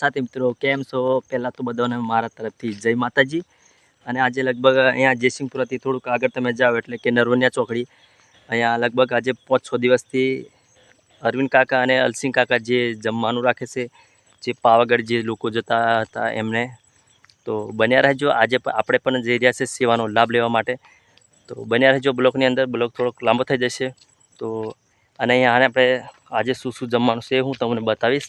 સાથે મિત્રો, કેમ છો? પહેલાં તો બધાને મારા તરફથી જય માતાજી. અને આજે લગભગ અહીંયા જયસિંહપુરાથી થોડુંક આગળ તમે જાઓ એટલે કે નરવનિયા ચોકડી. અહીંયા લગભગ આજે પાંચ છ દિવસથી અરવિંદ કાકા અને અલસિંહ કાકા જે જમવાનું રાખે છે, જે પાવાગઢ જે લોકો જતા હતા એમને. તો બન્યા રહેજો. આજે આપણે પણ જઈ રહ્યા છે સેવાનો લાભ લેવા માટે. તો બન્યા રહેજો બ્લોકની અંદર. બ્લોક થોડોક લાંબો થઈ જશે. તો અને અહીંયા આપણે આજે શું શું જમવાનું છે હું તમને બતાવીશ.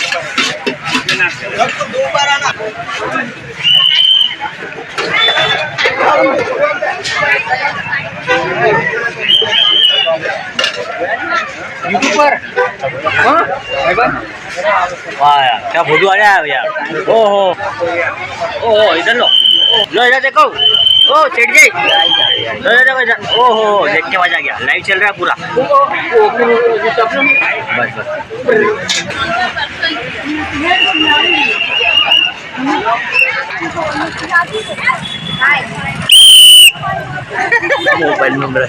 क्या फोटो आ रहा है यार ओहो ओहो इधर लो लो इधर देखो ओ सेठ जी लो इधर देखो इधर ओहो देख के मजा आ गया लाइव चल रहा है पूरा बस बस मोबाइल नंबर है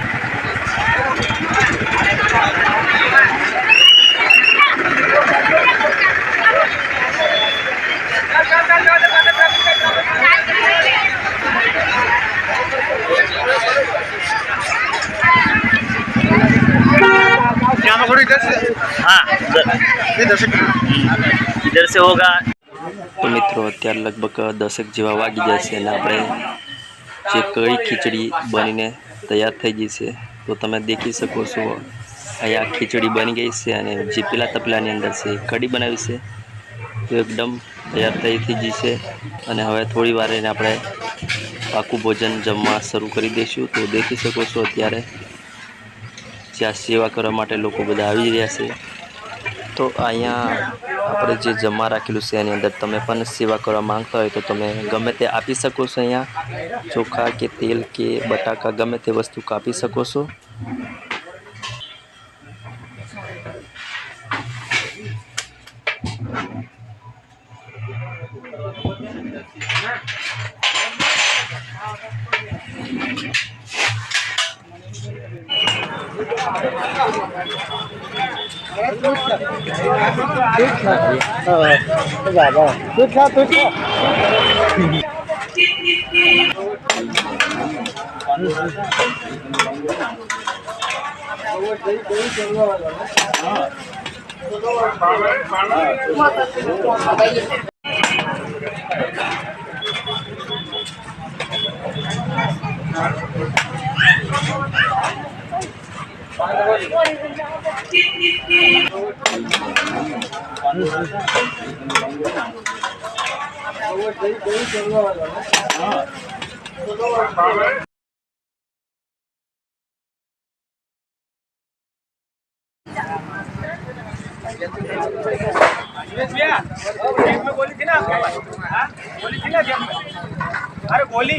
हाँ इधर इधर से होगा તો મિત્રો અત્યારે લગભગ દસેક જેવા વાગી જશે અને આપણે જે કઢી ખીચડી બનીને તૈયાર થઈ ગઈ છે તો તમે દેખી શકો છો અહીંયા ખીચડી બની ગઈ છે અને જે પેલા તપલાની અંદર છે એ કઢી બનાવી છે તો એકદમ તૈયાર થઈ થઈ ગઈ છે અને હવે થોડી વાર એને આપણે પાકું ભોજન જમવા શરૂ કરી દઈશું તો દેખી શકો છો અત્યારે જ્યાં સેવા કરવા માટે લોકો બધા આવી રહ્યા છે. તો અહીંયા આપણે જે જમા રાખેલું છે એની અંદર તમે પણ સેવા કરવા માંગતા હોય તો તમે ગમે તે આપી શકો છો અહીંયા ચોખા કે તેલ કે બટાકા ગમે તે વસ્તુ કાપી શકો છો. Tuyết thật. Tuyết thật. Ờ. Cái giả rồi. Tuyết khác, tuyết khác. Thank you. बोली थी ना हाँ? बोली थी ना गेम में अरे बोली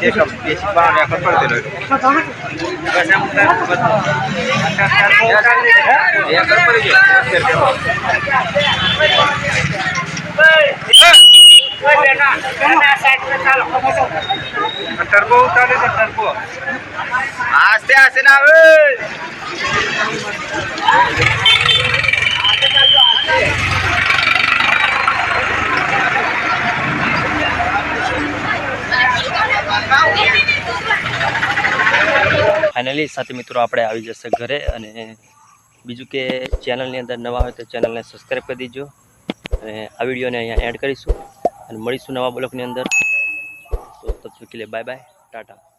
Dia dia simpan dia kapal tu dulu. Bahasa mutan. Dia kapal je. Turbo ઉતારે છે ટર્બો આસ્તે આસ્તે ના આવે ફાઇનલી સાથે મિત્રો આપણે આવી જશે ઘરે અને બીજું કે ચેનલની અંદર નવા હોય તો ચેનલને સબસ્ક્રાઈબ કરી દીજો અને આ વિડીયોને અહીંયા એડ કરીશું અને મળીશું નવા બ્લોગની અંદર. તો તબ તક બાય બાય ટાટા.